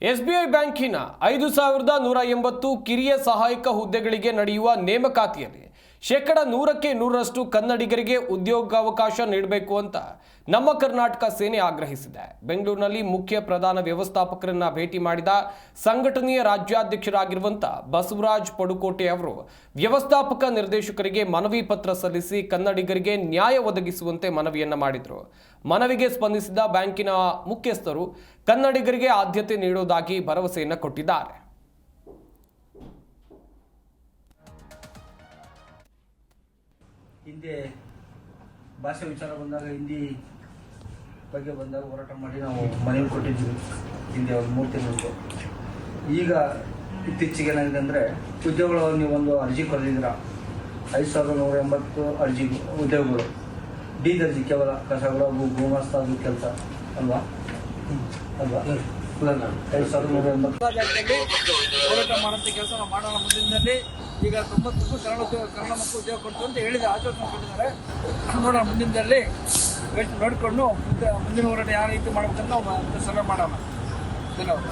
SBI ಬ್ಯಾಂಕಿನ ಐದು ಸಾವಿರದ ನೂರ ಎಂಬತ್ತು ಕಿರಿಯ ಸಹಾಯಕ ಹುದ್ದೆಗಳಿಗೆ ನಡೆಯುವ ನೇಮಕಾತಿಯಲ್ಲಿ ಶೇಕಡ ನೂರಕ್ಕೆ ನೂರರಷ್ಟು ಕನ್ನಡಿಗರಿಗೆ ಉದ್ಯೋಗಾವಕಾಶ ನೀಡಬೇಕು ಅಂತ ನಮ್ಮ ಕರ್ನಾಟಕ ಸೇನೆ ಆಗ್ರಹಿಸಿದೆ. ಬೆಂಗಳೂರಿನಲ್ಲಿ ಮುಖ್ಯ ಪ್ರಧಾನ ವ್ಯವಸ್ಥಾಪಕರನ್ನ ಭೇಟಿ ಮಾಡಿದ ಸಂಘಟನೆಯ ರಾಜ್ಯಾಧ್ಯಕ್ಷರಾಗಿರುವಂತ ಬಸವರಾಜ್ ಪಡುಕೋಟೆ ಅವರು ವ್ಯವಸ್ಥಾಪಕ ನಿರ್ದೇಶಕರಿಗೆ ಮನವಿ ಪತ್ರ ಸಲ್ಲಿಸಿ ಕನ್ನಡಿಗರಿಗೆ ನ್ಯಾಯ ಒದಗಿಸುವಂತೆ ಮನವಿಯನ್ನ ಮಾಡಿದರು. ಮನವಿಗೆ ಸ್ಪಂದಿಸಿದ ಬ್ಯಾಂಕಿನ ಮುಖ್ಯಸ್ಥರು ಕನ್ನಡಿಗರಿಗೆ ಆದ್ಯತೆ ನೀಡುವುದಾಗಿ ಭರವಸೆಯನ್ನು ಕೊಟ್ಟಿದ್ದಾರೆ. ಹಿಂದೆ ಭಾಷೆ ವಿಚಾರ ಬಂದಾಗ ಹಿಂದಿ ಬಗ್ಗೆ ಬಂದಾಗ ಹೋರಾಟ ಮಾಡಿ ನಾವು ಮನವಿ ಕೊಟ್ಟಿದ್ವಿ ಹಿಂದೆ ಒಂದು ಮೂರು ತಿಂಗಳು ಈಗ ಇತ್ತೀಚೆಗೆ ಏನಾಗಿದೆ ಅಂದರೆ ಉದ್ಯೋಗಗಳು ನೀವು ಒಂದು ಅರ್ಜಿ ಕೊರೆದಿದ್ದೀರ ಐದು ಸಾವಿರದ ನೂರ ಎಂಬತ್ತು ಅರ್ಜಿ ಉದ್ಯೋಗಗಳು. ಡಿ ದರ್ಜಿ ಕೇವಲ ಕಸಗಳು ಭೂ ಭೂಮಸ್ತ ಅದು ಕೆಲಸ. ಅಲ್ವಾ? ಅಲ್ವಾ? ಹೋರಾಟ ಮಾಡುವಂಥ ಕೆಲಸ ಮಾಡೋಣ ಮುಂದಿನಲ್ಲಿ ಈಗ ತೊಂಬತ್ತು ಕನ್ನಡ ಕನ್ನಡ ಮಕ್ಕಳು ಉದ್ಯೋಗ ಕೊಡ್ತು ಅಂತ ಹೇಳಿದ ಆಚರಣೆ ಮಾಡಿದ್ದಾರೆ ನೋಡೋಣ ಮುಂದಿನದಲ್ಲಿ ನೋಡಿಕೊಂಡು ಮುಂದೆ ಮುಂದಿನ ಹೋರಾಟ ಯಾವ ರೀತಿ ಮಾಡ್ಬೇಕಂತ ನಾವು ಸಲಹೆ ಮಾಡೋಣ. ಧನ್ಯವಾದ